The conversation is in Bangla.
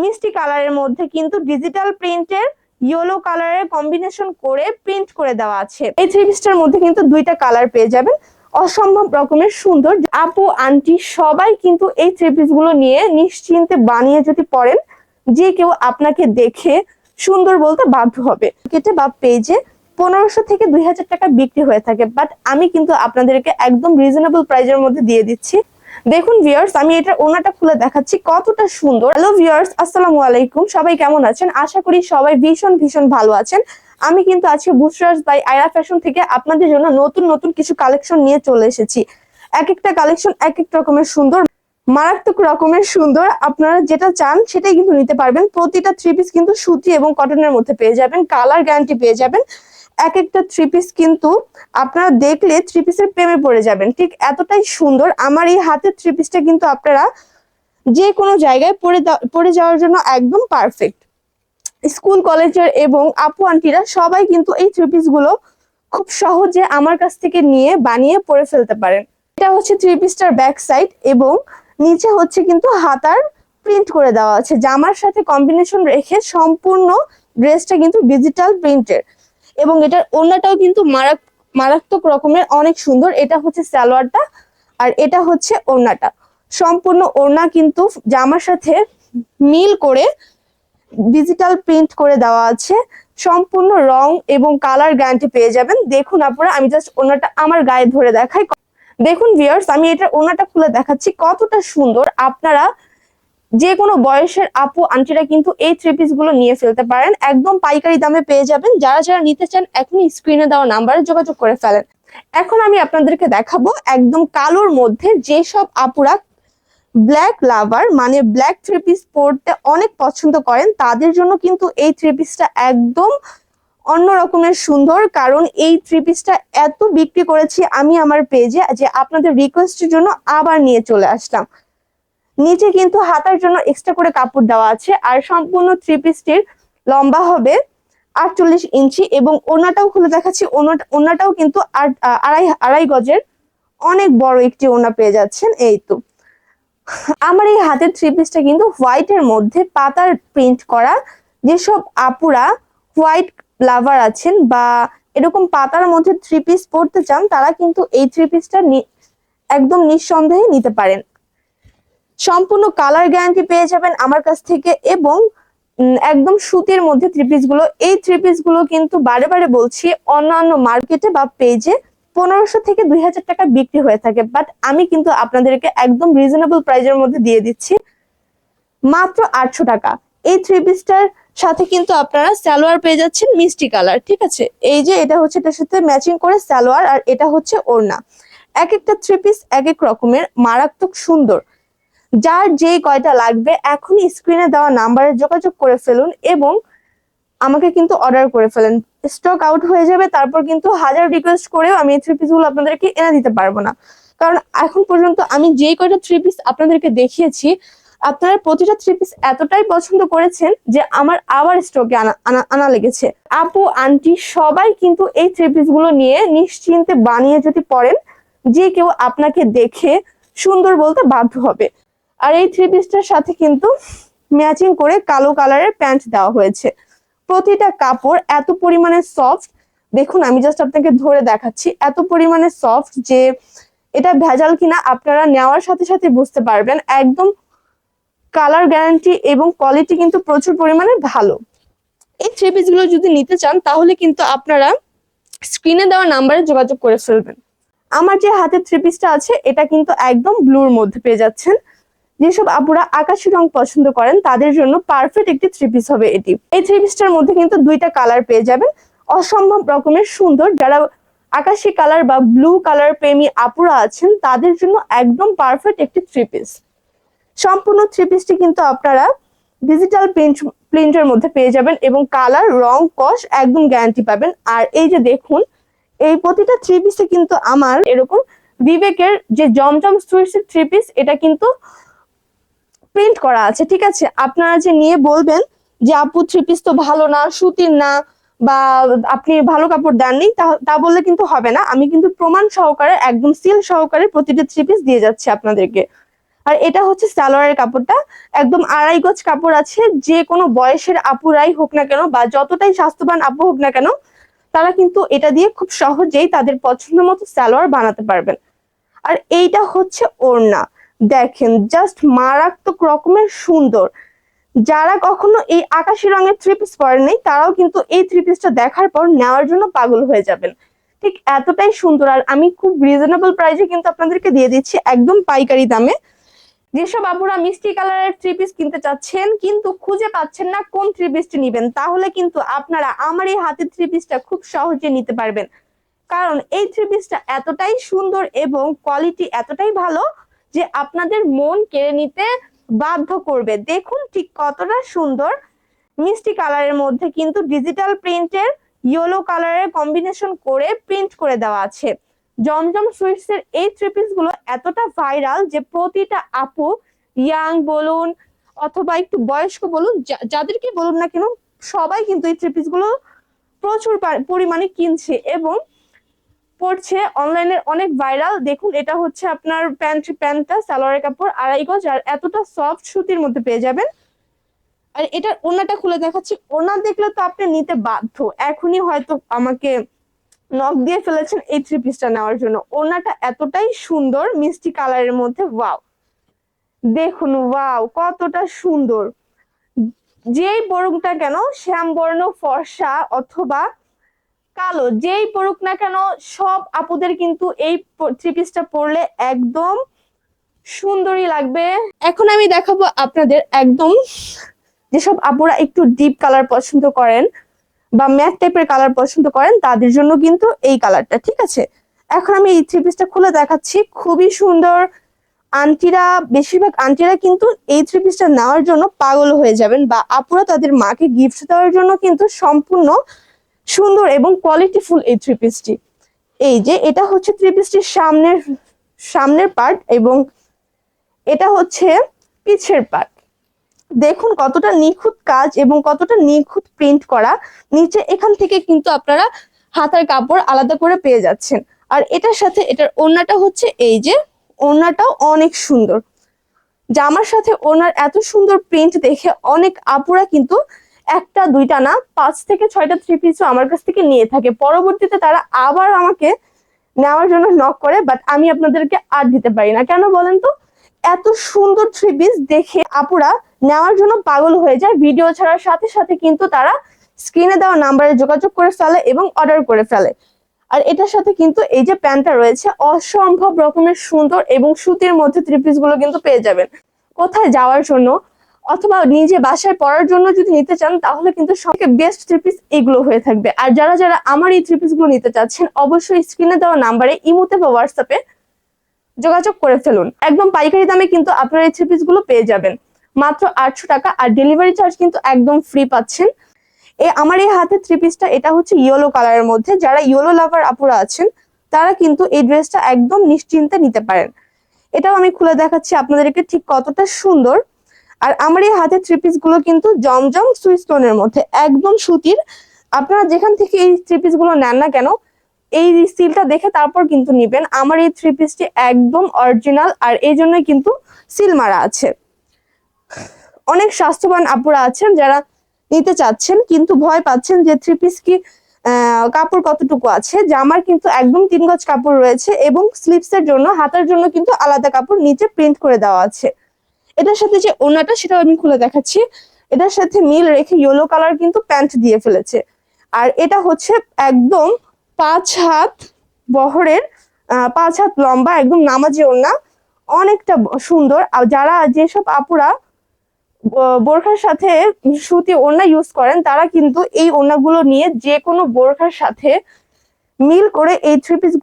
মিষ্টি কালারের মধ্যে কিন্তু ডিজিটাল প্রিন্টের ইয়েলো কালারের কম্বিনেশন করে প্রিন্ট করে দেওয়া আছে। এই থ্রি পিসটার মধ্যে কিন্তু দুইটা কালার পেয়ে যাবেন। অসম্ভব রকমের সুন্দর। আপু, আন্টি সবাই কিন্তু এই থ্রি পিসগুলো নিয়ে নিশ্চিন্তে বানিয়ে যদি পড়েন, যে কেউ আপনাকে দেখে সুন্দর বলতে বাধ্য হবে। কেটে বা পেজে পনেরোশো থেকে দুই হাজার টাকা বিক্রি হয়ে থাকে বাট আমি কিন্তু আপনাদেরকে একদম রিজনেবল প্রাইজের মধ্যে দিয়ে দিচ্ছি। দেখুন ভিউয়ার্স আমি এটা ওনাটা খুলে দেখাচ্ছি, কতটা সুন্দর। হ্যালো ভিউয়ার্স আসসালামু আলাইকুম। সবাই কেমন আছেন? আশা করি সবাই ভীষণ ভীষণ ভালো আছেন। আমি কিন্তু আজকে বুস্টার্স বাই আয়রা ফ্যাশন থেকে আপনাদের জন্য নতুন নতুন কিছু কালেকশন নিয়ে চলে এসেছি। এক একটা কালেকশন এক এক রকমের সুন্দর, মারাত্মক রকমের সুন্দর। আপনারা যেটা চান সেটাই কিন্তু নিতে পারবেন। প্রতিটা থ্রি পিস কিন্তু সুতি এবং কটনের মধ্যে পেয়ে যাবেন কালার গ্যারান্টি পেয়ে যাবেন। এক একটা থ্রি পিস কিন্তু আপনারা দেখলে থ্রি পিসের প্রেমে পড়ে যাবেন। ঠিক এতটাই সুন্দর। আমার এই হাতের থ্রি পিসটা কিন্তু আপনারা যে কোনো জায়গায় পরে পরে যাওয়ার জন্য একদম পারফেক্ট স্কুল কলেজের এবং আপু, আন্টিরা সবাই কিন্তু এই থ্রি পিসগুলো খুব সহজে আমার কাছ থেকে নিয়ে বানিয়ে পরে ফেলতে পারেন। এটা হচ্ছে থ্রি পিসটার ব্যাক সাইড এবং নিচে হচ্ছে কিন্তু হাতার প্রিন্ট করে দেওয়া আছে। জামার সাথে কম্বিনেশন রেখে সম্পূর্ণ ড্রেসটা কিন্তু ডিজিটাল প্রিন্টের এবং এটার ওড়নাটাও কিন্তু মারাক, মারাত্মক রকমের, অনেক সুন্দর। এটা হচ্ছে সালোয়ারটা আর এটা হচ্ছে ওড়নাটা। সম্পূর্ণ ওড়না কিন্তু জামার সাথে মিল করে ডিজিটাল প্রিন্ট করে দেওয়া আছে। সম্পূর্ণ রং এবং কালার গ্যারান্টি পেয়ে যাবেন। দেখুন আপনারা আমি জাস্ট ওনাটা আমার গায়ে ধরে দেখাই। দেখুন ভিউয়ার্স আমি এটা ওনাটা খুলে দেখাচ্ছি। কতটা সুন্দর। আপনারা যে কোনো বয়সের আপু, আন্টিরা কিন্তু এই থ্রি পিসগুলো নিয়ে ফেলতে পারেন। একদম পাইকারি দামে পেয়ে যাবেন। যারা যারা নিতে চান, এখনই স্ক্রিনে দেওয়া নাম্বারে যোগাযোগ করে ফেলেন। এখন আমি আপনাদেরকে দেখাবো একদম কালোর মধ্যে যেসব আপুরা ব্ল্যাক লাভার মানে ব্ল্যাক থ্রি পিস পরতে অনেক পছন্দ করেন, তাদের জন্য কিন্তু এই থ্রি পিসটা একদম অন্য রকমের সুন্দর। কারণ এই থ্রি পিসটা এত বিক্রি করেছি আমি আমার পেজে যে আপনাদের রিকোয়েস্টের জন্য আবার নিয়ে চলে আসলাম। নিচে কিন্তু হাতার জন্য এক্সট্রা করে কাপড় দেওয়া আছে, আর সম্পূর্ণ থ্রি পিসটির লম্বা হবে আটচল্লিশ ইঞ্চি এবং ওনাটাও খুলে দেখাচ্ছি, ওনাটা- ওনাটাও কিন্তু আড়াই আড়াই গজের অনেক বড় একটি ওনা পেয়ে যাচ্ছেন, এই তো। আমার এই হাতের থ্রি পিসটা কিন্তু হোয়াইটের মধ্যে পাতার প্রিন্ট করা যেসব আপুরা হোয়াইট লাভার আছেন বা এরকম পাতার মধ্যে থ্রি পিস পরতে চান, তারা কিন্তু এই থ্রি পিসটা একদম নিঃসন্দেহে নিতে পারেন। সম্পূর্ণ কালার গ্যারান্টি পেয়ে যাবেন আমার কাছ থেকে এবং একদম সুতির মধ্যে থ্রি পিসগুলো। এই থ্রি পিসগুলো কিন্তু বারে বারে বলছি, অন্যান্য মার্কেটে বা পেজে পনেরোশো থেকে দুই হাজার টাকা বিক্রি হয়ে থাকে। বাট আমি কিন্তু আপনাদেরকে একদম রিজনেবল প্রাইজের মধ্যে দিয়ে দিচ্ছি। মাত্র আটশো টাকা। এই থ্রি পিসটার সাথে কিন্তু আপনারা সালোয়ার পেয়ে যাচ্ছেন মিষ্টি কালার ঠিক আছে? এই যে এটা হচ্ছে এটার সাথে ম্যাচিং করে সালোয়ার আর এটা হচ্ছে ওড়না। এক একটা থ্রি পিস এক এক রকমের, মারাত্মক সুন্দর। যার যে কয়টা লাগবে, এখনই স্ক্রিনে দেওয়া নাম্বারে যোগাযোগ করে ফেলুন এবং আমাকে কিন্তু অর্ডার করে ফেলেন। স্টক আউট হয়ে যাবে, তারপর কিন্তু হাজার রিকোয়েস্ট করেও আমি এই থ্রি পিসগুলো আপনাদেরকে এনে দিতে পারব না। কারণ এখন পর্যন্ত আমি যে কয়টা থ্রি পিস আপনাদেরকে দেখিয়েছি, আপনারা প্রতিটা থ্রি পিস এতটাই পছন্দ করেছেন যে আমার আবার স্টকে আনা, আনা- লেগেছে। আপু, আন্টি সবাই কিন্তু এই থ্রি পিসগুলো নিয়ে নিশ্চিন্তে বানিয়ে যদি পড়েন, যে কেউ আপনাকে দেখে সুন্দর বলতে বাধ্য হবে। আর এই থ্রি পিসটার সাথে কিন্তু ম্যাচিং করে কালো কালারের প্যান্ট দেওয়া হয়েছে। প্রতিটা কাপড় এত পরিমাণে সফট দেখুন আমি জাস্ট আপনাকে ধরে দেখাচ্ছি, এত পরিমাণে সফট যে এটা ভেজাল কিনা আপনারা নেওয়ার সাথে সাথে বুঝতে পারবেন, একদম কালার গ্যারান্টি এবং কোয়ালিটি কিন্তু প্রচুর পরিমাণে ভালো। এই থ্রি পিসগুলো যদি নিতে চান, তাহলে কিন্তু আপনারা স্ক্রিনে দেওয়া নাম্বারে যোগাযোগ করে ফেলবেন। আমার যে হাতের থ্রি পিসটা আছে, এটা কিন্তু একদম ব্লুর মধ্যে পেয়ে যাচ্ছেন। যেসব আপুরা আকাশি রং পছন্দ করেন, তাদের জন্য পারফেক্ট একটি থ্রি পিস হবে এটি। এই থ্রি পিসটার মধ্যে কিন্তু দুইটা কালার পেয়ে যাবেন। অসম্ভব রকমের সুন্দর যারা আকাশি কালার বা ব্লু কালার প্রেমী আপুরা আছেন, তাদের জন্য একদম পারফেক্ট একটি থ্রি পিস সম্পূর্ণ থ্রি পিসটি কিন্তু আপনারা ডিজিটাল প্রিন্ট প্রিন্টের মধ্যে পেয়ে যাবেন এবং কালার রং কস একদম গ্যারান্টি পাবেন। আর এই যে দেখুন, এই প্রতিটা থ্রি পিসে কিন্তু আমার এরকম বিবেকের যে জমজম সুইটসের থ্রি পিস এটা কিন্তু প্রিন্ট করা আছে, ঠিক আছে? আপনারা যে নিয়ে বলবেন যে, আপু থ্রি পিস তো ভালো না, সুতির না, বা আপনি ভালো কাপড় দেননি, তা- বললে কিন্তু হবে না। আমি কিন্তু প্রমাণ সহকারে, একদম সিল সহকারে প্রতিটা থ্রি পিস দিয়ে যাচ্ছি আপনাদেরকে। আর এটা হচ্ছে সালোয়ারের কাপড়টা। একদম আড়াই গজ কাপড় আছে, যে কোনো বয়সের আপুরাই হোক না কেন, বা যতটাই স্বাস্থ্যবান আপু হোক না কেন, তারা কিন্তু এটা দিয়ে খুব সহজেই তাদের পছন্দ মতো সালোয়ার বানাতে পারবেন। আর এইটা হচ্ছে ওড়না। দেখেন জাস্ট মারাত্মক রকমের সুন্দর। যারা কখনো এই আকাশি রঙের থ্রি পিস পরেননি তারাও কিন্তু এই থ্রি পিসটা দেখার পর নেওয়ার জন্য পাগল হয়ে যাবেন। ঠিক এতটাই সুন্দর, আর আমি খুব রিজনেবল প্রাইসে কিন্তু আপনাদেরকে দিয়ে দিচ্ছি একদম পাইকারি দামে। যেসব আপুরা মিষ্টি কালারের থ্রি পিস কিনতে চাচ্ছেন, কিন্তু খুঁজে পাচ্ছেন না কোন থ্রি পিসটি নিবেন, তাহলে কিন্তু আপনারা আমার এই হাতের থ্রি পিসটা খুব সহজে নিতে পারবেন। কারণ এই থ্রি পিসটা এতটাই সুন্দর এবং কোয়ালিটি এতটাই ভালো যে আপনাদের মন কেড়ে নিতে বাধ্য করবে। দেখুন ঠিক কতটা সুন্দর মিষ্টি কালারের মধ্যে কিন্তু ডিজিটাল প্রিন্টের ইয়েলো কালারের কম্বিনেশন করে প্রিন্ট করে দেওয়া আছে। জমজম সুইটস এর এই থ্রি পিসগুলো এতটা ভাইরাল যে প্রতিটা আপু ইয়াং বলুন অথবা একটু বয়স্ক বলুন যাদেরকে বলুন না কেন, সবাই কিন্তু এই থ্রি পিসগুলো প্রচুর পরিমাণে কিনছে এবং পড়ছে অনলাইনে অনেক ভাইরাল দেখুন, এটা হচ্ছে আপনার প্যান্ট প্যান্টটা সালোয়ারের কাপড়, আড়াই গজ, আর এতটা সফট সুতির মধ্যে পেয়ে যাবেন। আর এটার ওনাটা খুলে দেখাচ্ছি। ওনা দেখলে তো আপনি নিতে বাধ্য। এখনই হয়তো আমাকে নখ দিয়ে ফেলেছেন এই থ্রি পিসটা নেওয়ার জন্য। ওনাটা এতটাই সুন্দর, মিষ্টি কালারের মধ্যে ওয়াও দেখুন ওয়াও কতটা সুন্দর। যেই পরুকটা কেন, শ্যামবর্ণ, ফর্সা, অথবা কালো, যেই পড়ুক না কেন, সব আপুদের কিন্তু এই থ্রি পিসটা পরলে একদম সুন্দরই লাগবে। এখন আমি দেখাবো আপনাদের একদম যেসব আপুরা একটু ডিপ কালার পছন্দ করেন বা ম্যাট টাইপের কালার পছন্দ করেন, তাদের জন্য কিন্তু এই কালারটা ঠিক আছে? এখন আমি এই থ্রি পিসটা খুলে দেখাচ্ছি। খুবই সুন্দর। আন্টিরা, বেশিরভাগ আন্টিরা কিন্তু এই থ্রি পিসটা নেওয়ার জন্য পাগল হয়ে যাবেন বা আপুরা তাদের মাকে গিফট দেওয়ার জন্য কিন্তু সম্পূর্ণ সুন্দর এবং কোয়ালিটিফুল এই থ্রি পিসটি এই যে, এটা হচ্ছে থ্রি পিসটির সামনের সামনের পার্ট এবং এটা হচ্ছে পিছের পার্ট দেখুন কতটা নিখুঁত কাজ এবং কতটা নিখুঁত প্রিন্ট করা। নিচে এখান থেকে কিন্তু আপনারা হাতার কাপড় আলাদা করে পেয়ে যাচ্ছেন। আর এটার সাথে এটার ওড়নাটা হচ্ছে এই যে, ওড়নাটাও অনেক সুন্দর। জামার সাথে ওনার এত সুন্দর প্রিন্ট দেখে অনেক আপুরা কিন্তু একটা, দুইটা না, পাঁচ থেকে ছয়টা থ্রি পিসও আমার কাছ থেকে নিয়ে থাকে। পরবর্তীতে তারা আবার আমাকে নেওয়ার জন্য নক করে বাট আমি আপনাদেরকে আর দিতে পারি না। কেন বলেন তো? এত সুন্দর থ্রি পিস দেখে আপুরা নেওয়ার জন্য পাগল হয়ে যায়। ভিডিও ছাড়ার সাথে সাথে কিন্তু তারা স্ক্রিনে দেওয়া নাম্বারে যোগাযোগ করে ফেলে এবং অর্ডার করে ফেলে। আর এটার সাথে কিন্তু এই যে প্যান্টটা রয়েছে, অসম্ভব রকমের সুন্দর এবং সুতির মধ্যে থ্রি পিসগুলো কিন্তু পেয়ে যাবেন। কোথায় যাওয়ার জন্য অথবা নিজে বাসায় পরার জন্য যদি নিতে চান, তাহলে কিন্তু সবথেকে বেস্ট থ্রি পিস এগুলো হয়ে থাকবে। আর যারা যারা আমার এই থ্রি পিসগুলো নিতে চাচ্ছেন, অবশ্যই স্ক্রিনে দেওয়া নাম্বারে ইমোতে বা হোয়াটসঅ্যাপে যোগাযোগ করে ফেলুন। একদম পাইকারি দামে কিন্তু আপনারা এই থ্রি পিসগুলো পেয়ে যাবেন। মাত্র আটশো টাকা আর ডেলিভারি চার্জ কিন্তু একদম ফ্রি পাচ্ছেন। এ, আমার এই হাতে থ্রি পিসটা এটা হচ্ছে ইয়েলো কালারের মধ্যে। যারা ইয়েলো লাভার আপুরা আছেন, তারা কিন্তু এই ড্রেসটা একদম নিশ্চিন্তে নিতে পারেন। এটাও আমি খুলে দেখাচ্ছি, আপনাদেরকে ঠিক কতটা সুন্দর। আর আমার এই হাতের থ্রি পিসগুলো কিন্তু জমজম সুইচ টোনের মধ্যে, একদম সুতির। আপনারা যেখান থেকে এই থ্রি পিসগুলো নেন না কেন, এই সিলটা দেখে তারপর কিন্তু নিবেন। আমার এই থ্রি পিসটি একদম অরিজিনাল আর এই জন্যই কিন্তু সিল মারা আছে। অনেক স্বাস্থ্যবান আপুরা আছেন যারা নিতে চাচ্ছেন, কিন্তু ভয় পাচ্ছেন যে থ্রি পিস কি কাপড় কতটুকু আছে। জামার কিন্তু একদম তিন গজ কাপড় রয়েছে এবং স্লিপস এর জন্য, হাতার জন্য কিন্তু আলাদা কাপড় নিচে প্রিন্ট করে দেওয়া আছে। এটার সাথে যে ওনাটা সেটাও আমি খুলে দেখাচ্ছি। এটার সাথে মিল রেখে ইয়েলো কালার কিন্তু প্যান্ট দিয়ে ফেলেছে। আর এটা হচ্ছে একদম পাঁচ হাত বহরের পাঁচ হাত লম্বা একদম নামাজি ওড়না। অনেকটা সুন্দর। আর যারা যেসব আপুরা বোরখার সাথে সুতি ওড়না ইউজ করেন, তারা কিন্তু এই ওড়নাগুলো নিয়ে যে কোনো বোরখার সাথে মিল করে এই থ্রি পিস